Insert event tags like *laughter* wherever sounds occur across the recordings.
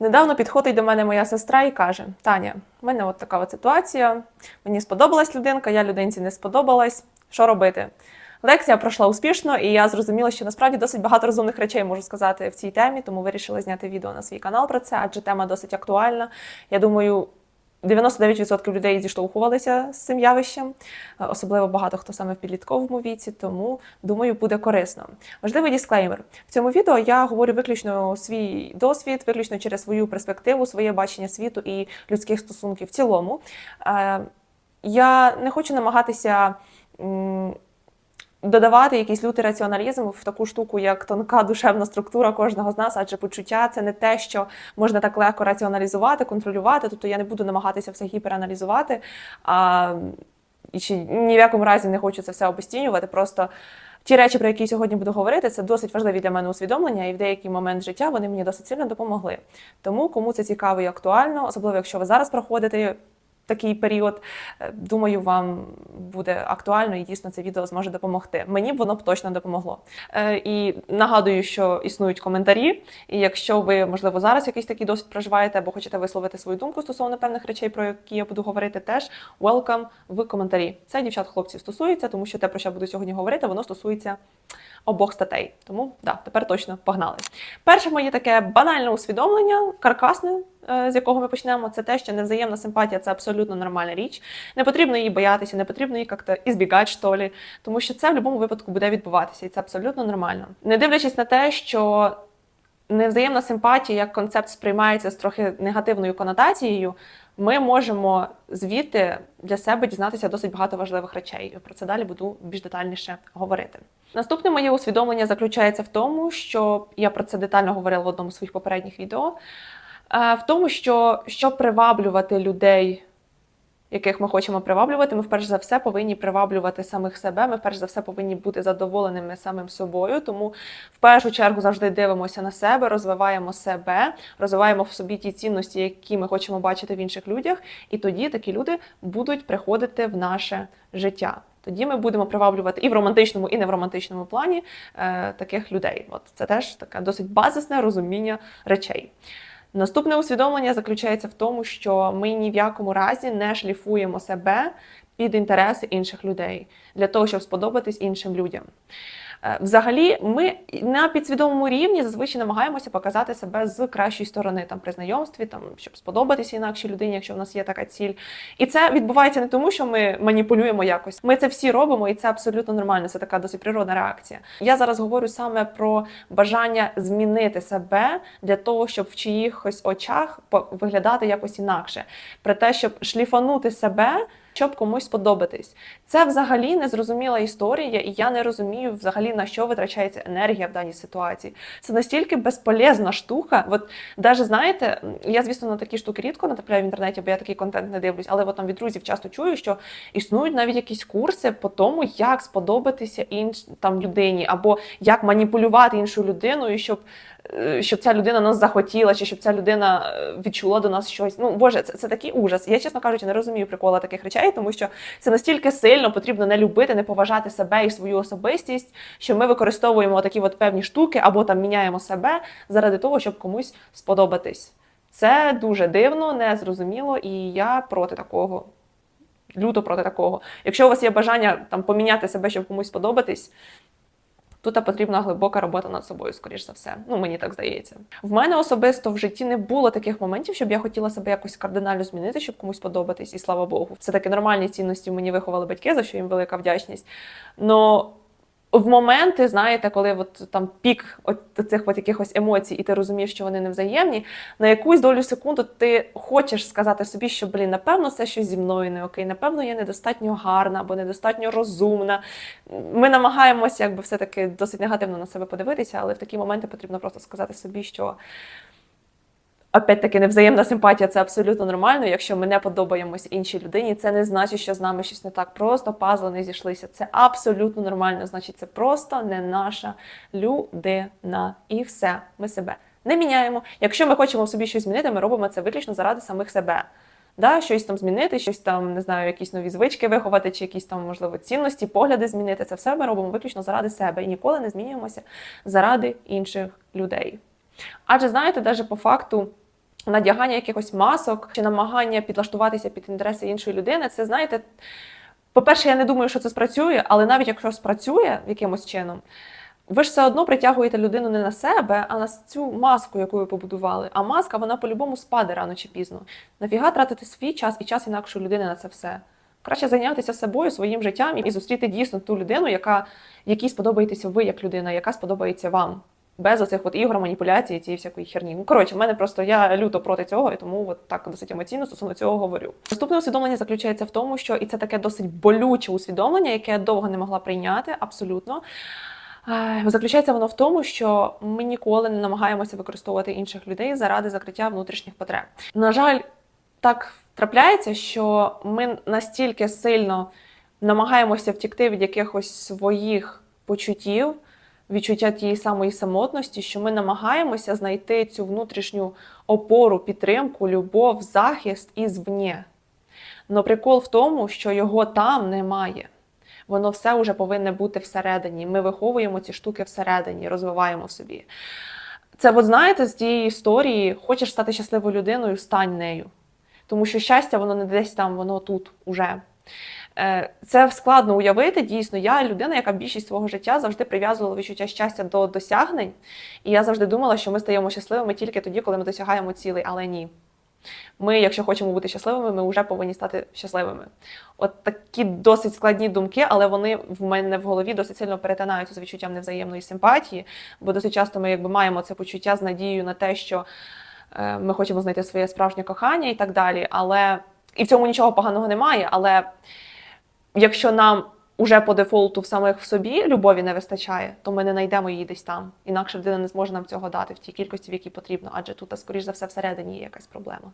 Недавно підходить до мене моя сестра і каже: Таня, в мене от така от ситуація. Мені сподобалась людинка, я людинці не сподобалась. Що робити? Лекція пройшла успішно, і я зрозуміла, що насправді досить багато розумних речей можу сказати в цій темі, тому вирішила зняти відео на свій канал про це, адже тема досить актуальна. Я думаю, 99% людей зіштовхувалися з цим явищем, е, особливо багато хто саме в підлітковому віці, тому думаю, буде корисно. Важливий дисклеймер. В цьому відео я говорю виключно свій досвід, виключно через свою перспективу, своє бачення світу і людських стосунків в цілому. Е, Я не хочу намагатися. Додавати якийсь лютий раціоналізм в таку штуку, як тонка душевна структура кожного з нас, адже почуття це не те, що можна так легко раціоналізувати, контролювати. Тобто я не буду намагатися все гіпераналізувати. А, і чи ні в якому разі не хочу це все обесцінювати. Просто ті речі, про які сьогодні буду говорити, це досить важливі для мене усвідомлення, і в деякий момент життя вони мені досить сильно допомогли. Тому кому це цікаво і актуально, особливо якщо ви зараз проходите. Такий період, е, думаю, вам буде актуально і дійсно це відео зможе допомогти. Мені б воно б точно допомогло. Е, І нагадую, що існують коментарі. І якщо ви, можливо, зараз якийсь такий досвід проживаєте або хочете висловити свою думку стосовно певних речей, про які я буду говорити, теж welcome в коментарі. Це дівчат хлопців стосується, тому що те, про що я буду сьогодні говорити, воно стосується обох статей. Тому да, тепер точно погнали. Перше моє таке банальне усвідомлення, каркасне, з якого ми почнемо, це те, що невзаємна симпатія це абсолютно нормальна річ. Не потрібно її боятися, не потрібно її як-то ізбігати, що лі, тому що це в будь-якому випадку буде відбуватися, і це абсолютно нормально. Не дивлячись на те, що невзаємна симпатія як концепт сприймається з трохи негативною конотацією, ми можемо звідти для себе дізнатися досить багато важливих речей. Про це далі буду більш детальніше говорити. Наступне моє усвідомлення заключається в тому, що я про це детально говорила в одному з своїх попередніх відео. Е, В тому, що щоб приваблювати людей, яких ми хочемо приваблювати, ми вперше за все повинні приваблювати самих себе. Ми вперше за все повинні бути задоволеними самим собою. Тому в першу чергу завжди дивимося на себе, розвиваємо себе, розвиваємо в собі ті цінності, які ми хочемо бачити в інших людях, і тоді такі люди будуть приходити в наше життя. Тоді ми будемо приваблювати і в романтичному, і не в романтичному плані е, таких людей. От це теж таке досить базисне розуміння речей. Наступне усвідомлення заключається в тому, що ми ні в якому разі не шліфуємо себе під інтереси інших людей для того, щоб сподобатись іншим людям. Е, Взагалі, ми на підсвідомому рівні зазвичай намагаємося показати себе з кращої сторони там при знайомстві, там щоб сподобатися інакшій людині, якщо в нас є така ціль. І це відбувається не тому, що ми маніпулюємо якось. Ми це всі робимо, і це абсолютно нормально. Це така досить природна реакція. Я зараз говорю саме про бажання змінити себе для того, щоб в чиїхось очах виглядати якось інакше, про те, щоб шліфанути себе. Щоб комусь сподобатись, це взагалі незрозуміла історія, і я не розумію взагалі на що витрачається енергія в даній ситуації. Це настільки безполезна штука. От даже знаєте, я звісно на такі штуки рідко натрапляю в інтернеті, бо я такий контент не дивлюсь, але от там від друзів часто чую, що існують навіть якісь курси по тому, як сподобатися інш там людині, або як маніпулювати іншу людиною, щоб щоб ця людина нас захотіла, чи щоб ця людина е, відчула до нас щось. Ну боже, це, це такий ужас. Я, чесно кажучи, не розумію прикола таких речей, тому що це настільки сильно потрібно не любити, не поважати себе і свою особистість, що ми використовуємо такі от певні штуки або там міняємо себе заради того, щоб комусь сподобатись. Це дуже дивно, незрозуміло, і я проти такого. Люто проти такого. Якщо у вас є бажання там поміняти себе, щоб комусь сподобатись, Тут потрібна глибока робота над собою, скоріш за все. Ну мені так здається. В мене особисто в житті не було таких моментів, щоб я хотіла себе якось кардинально змінити, щоб комусь подобатись, і слава Богу. Все таки нормальні цінності мені виховали батьки, за що їм велика вдячність. Но в моменти, знаєте, коли от там пік от цих от якихось емоцій, і ти розумієш, що вони невзаємні, на якусь долю секунду ти хочеш сказати собі, що блін, напевно, це щось зі мною не окей, напевно, я недостатньо гарна або недостатньо розумна. Ми намагаємося, якби все-таки досить негативно на себе подивитися, але в такі моменти потрібно просто сказати собі, що. Опять-таки, невзаємна симпатія це абсолютно нормально. Якщо ми не подобаємось іншій людині, це не значить, що з нами щось не так. Просто пазли не зійшлися. Це абсолютно нормально. Значить, це просто не наша людина. І все, ми себе не міняємо. Якщо ми хочемо собі щось змінити, ми робимо це виключно заради самих себе. Да, щось там змінити, щось там, не знаю, якісь нові звички виховати, чи якісь там, можливо, цінності, погляди змінити. Це все ми робимо виключно заради себе і ніколи не змінюємося заради інших людей. Адже знаєте, навіть по факту надягання якихось масок чи намагання підлаштуватися під інтереси іншої людини, це знаєте. По-перше, я не думаю, що це спрацює, але навіть якщо спрацює якимось чином, ви ж все одно притягуєте людину не на себе, а на цю маску, яку ви побудували. А маска, вона по-любому спаде рано чи пізно. Нафіга тратити свій час і час інакшої людини на це все? Краще зайнятися собою, своїм життям і зустріти дійсно ту людину, яка, якій сподобаєтеся ви як людина, яка сподобається вам. Без оцих от ігор, маніпуляцій, цієї всякої херні. Ну коротше, в мене просто я люто проти цього, і тому от так досить емоційно стосовно цього говорю. Наступне усвідомлення заключається в тому, що і це таке досить болюче усвідомлення, яке я довго не могла прийняти, абсолютно. Заключається воно в тому, що ми ніколи не намагаємося використовувати інших людей заради закриття внутрішніх потреб. На жаль, так трапляється, що ми настільки сильно намагаємося втікти від якихось своїх почуттів, відчуття тієї самої самотності, що ми намагаємося знайти цю внутрішню опору, підтримку, любов, захист ізвні. Но прикол в тому, що його там немає. Воно все вже повинне бути всередині. Ми виховуємо ці штуки всередині, розвиваємо собі. Це, от знаєте, з тієї історії хочеш стати щасливою людиною, стань нею. Тому що щастя, воно не десь там, воно тут уже. Е, Це складно уявити. Дійсно, я людина, яка більшість свого життя завжди прив'язувала відчуття щастя до досягнень. І я завжди думала, що ми стаємо щасливими тільки тоді, коли ми досягаємо цілей, але ні. Ми, якщо хочемо бути щасливими, ми вже повинні стати щасливими. От такі досить складні думки, але вони в мене в голові досить сильно перетинаються з відчуттям невзаємної симпатії, бо досить часто ми якби маємо це почуття з надією на те, що е, ми хочемо знайти своє справжнє кохання і так далі. Але і в цьому нічого поганого немає. Але якщо нам уже по дефолту в самих в собі любові не вистачає, то ми не знайдемо її десь там. Інакше людина не зможе нам цього дати в тій кількості, в якій потрібно, адже тут, скоріш за все, всередині є якась проблема.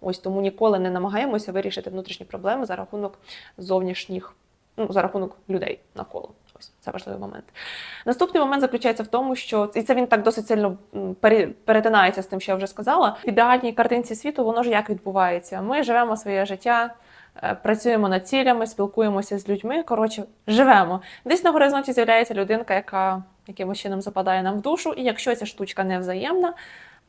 Ось тому ніколи не намагаємося вирішити внутрішні проблеми за рахунок зовнішніх, ну за рахунок людей навколо. Ось це важливий момент. Наступний момент заключається в тому, що і це він так досить сильно перетинається з тим, що я вже сказала. В ідеальній картинці світу воно ж як відбувається. Ми живемо своє життя. е, Працюємо над цілями, спілкуємося з людьми. Коротше, живемо. Десь на горизонті з'являється людинка, яка якимось чином западає нам в душу. І якщо ця штучка не взаємна,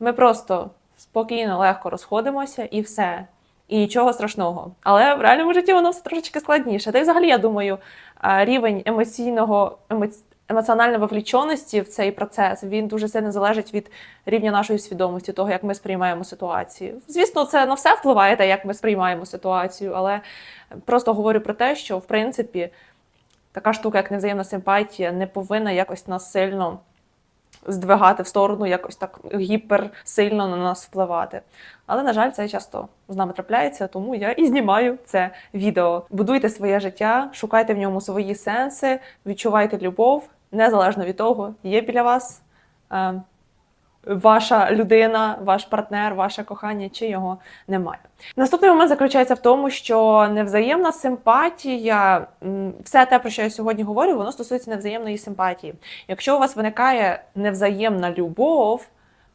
ми просто спокійно, легко розходимося і все. І нічого страшного. Але в реальному житті воно все трошечки складніше. Та й взагалі, я думаю, рівень емоційного емоці... емоціональної вовліченості в цей процес він дуже сильно залежить від рівня нашої свідомості, того, як ми сприймаємо ситуацію. Звісно, це на все впливає, те, як ми сприймаємо ситуацію, але просто говорю про те, що в принципі така штука, як невзаємна симпатія, не повинна якось нас сильно здвигати в сторону, якось так гіперсильно на нас впливати. Але, на жаль, це часто з нами трапляється, тому я і знімаю це відео. Будуйте своє життя, шукайте в ньому свої сенси, відчувайте любов, незалежно від того, є біля вас е, ваша людина, ваш партнер, ваше кохання, чи його немає. Наступний момент заключається в тому, що невзаємна симпатія, все те, про що я сьогодні говорю, воно стосується невзаємної симпатії. Якщо у вас виникає невзаємна любов,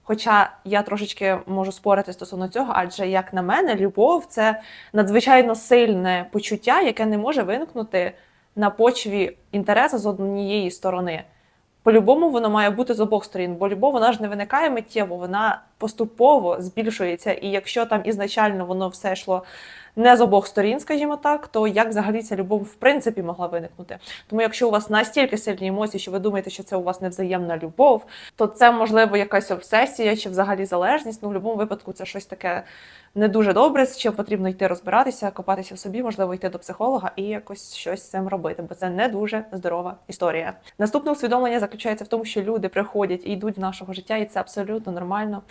Хоча я трошечки можу спорити стосовно цього, адже як на мене, любов це надзвичайно сильне почуття, яке не може виникнути на почві інтересу з однієї сторони. По-любому воно має бути з обох сторін, бо любов вона ж не виникає миттєво, вона поступово збільшується. І якщо там ізначально воно все йшло не з обох сторін, скажімо так, то як взагалі ця любов в принципі могла виникнути? Тому якщо у вас настільки сильні емоції, що ви думаєте, що це у вас невзаємна любов, то це можливо якась обсесія чи взагалі залежність. Ну в будь-якому випадку це щось таке не дуже добре, з чим потрібно йти розбиратися, копатися в собі, можливо, йти до психолога і якось щось з цим робити, бо це не дуже здорова історія. Наступне усвідомлення заключається в тому, що люди приходять і йдуть з нашого життя, і це абсолютно нормально.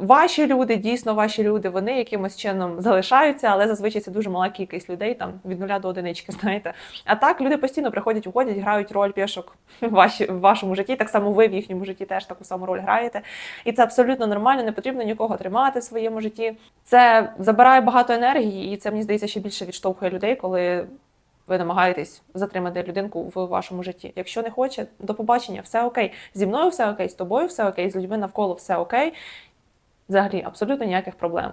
Ваші люди, дійсно ваші люди, вони якимось чином залишаються, але зазвичай це дуже мала кількість людей, там від нуля до одинички, *laughs* знаєте. А так люди постійно приходять, уходять, грають роль пішок ваші, в вашому житті. Так само ви в їхньому житті теж таку саму роль граєте. І це абсолютно нормально, не потрібно нікого тримати в своєму житті. Це забирає багато енергії, і це мені здається ще більше відштовхує людей, коли. Ви намагаєтесь затримати людинку в вашому житті. Якщо не хоче, до побачення, все окей. Зі мною все окей, з тобою все окей, з людьми навколо все окей. Взагалі, абсолютно ніяких проблем.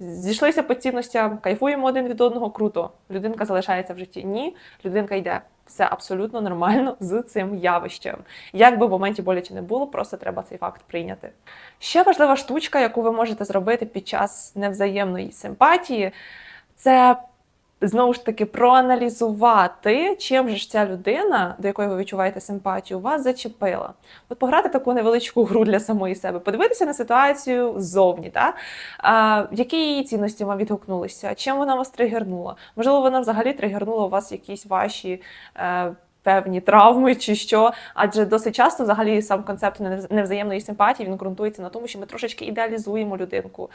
Зійшлися по цінностям, кайфуємо один від одного, круто. Людинка залишається в житті. Ні, людинка йде. Все абсолютно нормально з цим явищем. Як би в моменті боляче не було, просто треба цей факт прийняти. Ще важлива штучка, яку ви можете зробити під час невзаємної симпатії, це знову ж таки проаналізувати, чим же ж ця людина, до якої ви відчуваєте симпатію, вас зачепила. От пограти таку невеличку гру для самої себе, подивитися на ситуацію ззовні, та? А, які її цінності вам відгукнулися, чим вона вас тригернула. Можливо, вона взагалі тригернула у вас якісь ваші. Е, Певні травми чи що, адже досить часто взагалі сам концепт невзаємної симпатії він ґрунтується на тому, що ми трошечки ідеалізуємо людинку,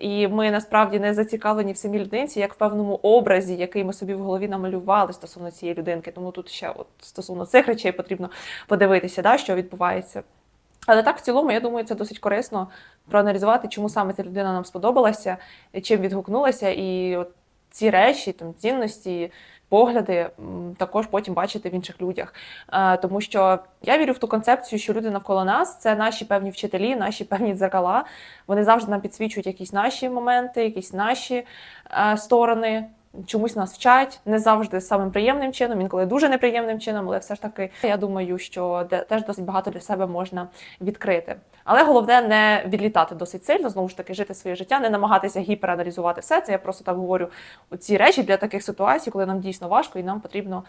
і ми насправді не зацікавлені в самій людинці, як в певному образі, який ми собі в голові намалювали стосовно цієї людинки. Тому тут ще от стосовно цих речей потрібно подивитися, да, що відбувається. Але так, в цілому, я думаю, це досить корисно проаналізувати, чому саме ця людина нам сподобалася, чим відгукнулася, і от ці речі, там цінності, погляди також потім бачити в інших людях. Е, Тому що я вірю в ту концепцію, що люди навколо нас це наші певні вчителі, наші певні дзеркала. Вони завжди нам підсвічують якісь наші моменти, якісь наші е, сторони. Чомусь нас вчать не завжди самим приємним чином, інколи дуже неприємним чином, але все ж таки я думаю, що теж досить багато для себе можна відкрити. Але головне не відлітати досить сильно, знову ж таки, жити своє життя, не намагатися гіпераналізувати все це. Я просто так говорю ці речі для таких ситуацій, коли нам дійсно важко і нам потрібно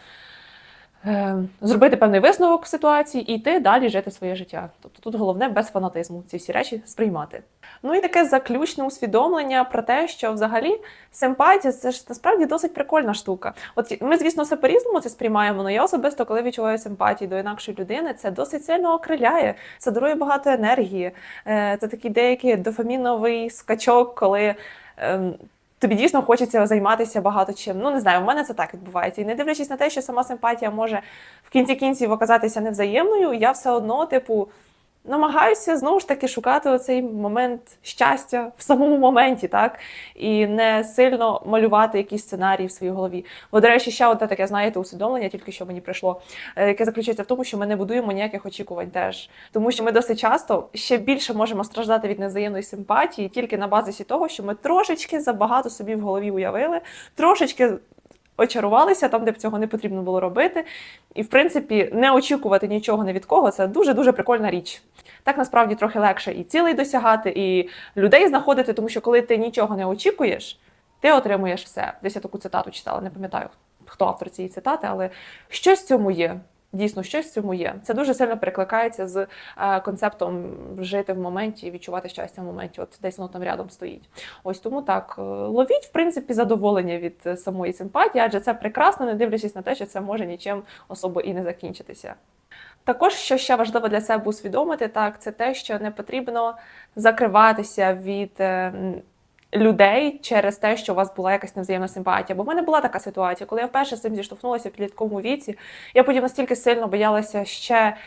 зробити певний висновок ситуації і йти далі жити своє життя. Тобто тут головне без фанатизму ці всі речі сприймати. Ну і таке заключне усвідомлення про те, що взагалі симпатія це ж насправді досить прикольна штука. От ми, звісно, все по-різному це сприймаємо, але я особисто, коли відчуваю симпатію до інакшої людини, це досить сильно окриляє, це дарує багато енергії. Е, Це такий деякий дофаміновий скачок, коли. Тобі дійсно хочеться займатися багато чим. Ну не знаю, в мене це так відбувається. І не дивлячись на те, що сама симпатія може в кінці кінців оказатися невзаємною, я все одно, типу, намагаюся знову ж таки шукати оцей момент щастя в самому моменті, так і не сильно малювати якісь сценарії в своїй голові. Бо, до речі, ще одне таке, знаєте, усвідомлення, тільки що мені прийшло, е, яке заключається в тому, що ми не будуємо ніяких очікувань теж, тому що ми досить часто ще більше можемо страждати від невзаємної симпатії тільки на базисі того, що ми трошечки забагато собі в голові уявили, трошечки. Очарувалися там, де б цього не потрібно було робити, і в принципі не очікувати нічого не від кого це дуже дуже прикольна річ. Так насправді трохи легше і цілей досягати, і людей знаходити, тому що коли ти нічого не очікуєш, ти отримуєш все. Десь я таку цитату читала, не пам'ятаю, хто автор цієї цитати, але щось в цьому є. Дійсно, щось в цьому є. Це дуже сильно перекликається з е, концептом жити в моменті, відчувати щастя в моменті. От десь воно там рядом стоїть. Ось тому так е, ловіть, в принципі, задоволення від е, самої симпатії, адже це прекрасно, не дивлячись на те, що це може нічим особо і не закінчитися. Також, що ще важливо для себе усвідомити, так це те, що не потрібно закриватися від людей через те, що у вас була якась невзаємна симпатія. Бо в мене була така ситуація, коли я вперше з цим зіштовхнулася в підлітковому віці, я потім настільки сильно боялася ще.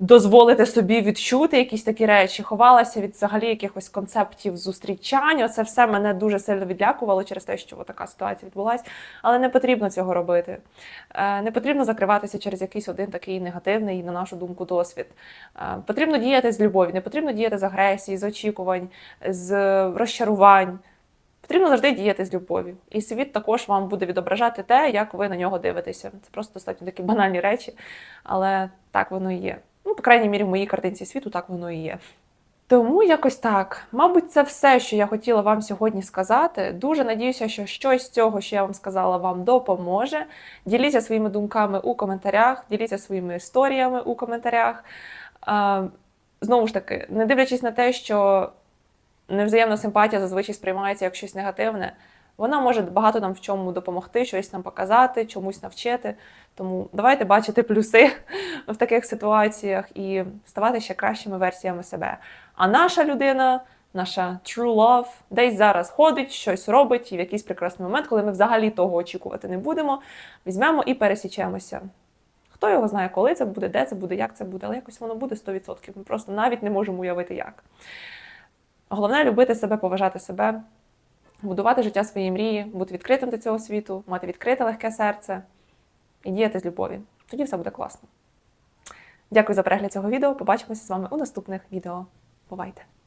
Дозволити собі відчути якісь такі речі, ховалася від взагалі якихось концептів зустрічань. Це все мене дуже сильно відлякувало через те, що така ситуація відбулася. Але не потрібно цього робити. Е, Не потрібно закриватися через якийсь один такий негативний, на нашу думку, досвід. Е, Потрібно діяти з любові, не потрібно діяти з агресії, з очікувань, з розчарувань. Потрібно завжди діяти з любові. І світ також вам буде відображати те, як ви на нього дивитеся. Це просто достатньо такі банальні речі, але так воно і є. Ну, по крайній мірі, в моїй картинці світу так воно і є. Тому якось так. Мабуть, це все, що я хотіла вам сьогодні сказати. Дуже надіюся, що щось з цього, що я вам сказала, вам допоможе. Діліться своїми думками у коментарях, діліться своїми історіями у коментарях. Знову ж таки, не дивлячись на те, що невзаємна симпатія зазвичай сприймається як щось негативне, вона може багато нам в чому допомогти, щось нам показати, чомусь навчити. Тому давайте бачити плюси в таких ситуаціях і ставати ще кращими версіями себе. А наша людина, наша true love, десь зараз ходить, щось робить, і в якийсь прекрасний момент, коли ми взагалі того очікувати не будемо, візьмемо і пересічемося. Хто його знає, коли це буде, де це буде, як це буде, але якось воно буде 100%. Ми просто навіть не можемо уявити як. Головне любити себе, поважати себе, будувати життя своєї мрії, бути відкритим до цього світу, мати відкрите легке серце і діяти з любові. Тоді все буде класно. Дякую за перегляд цього відео. Побачимося з вами у наступних відео. Бувайте!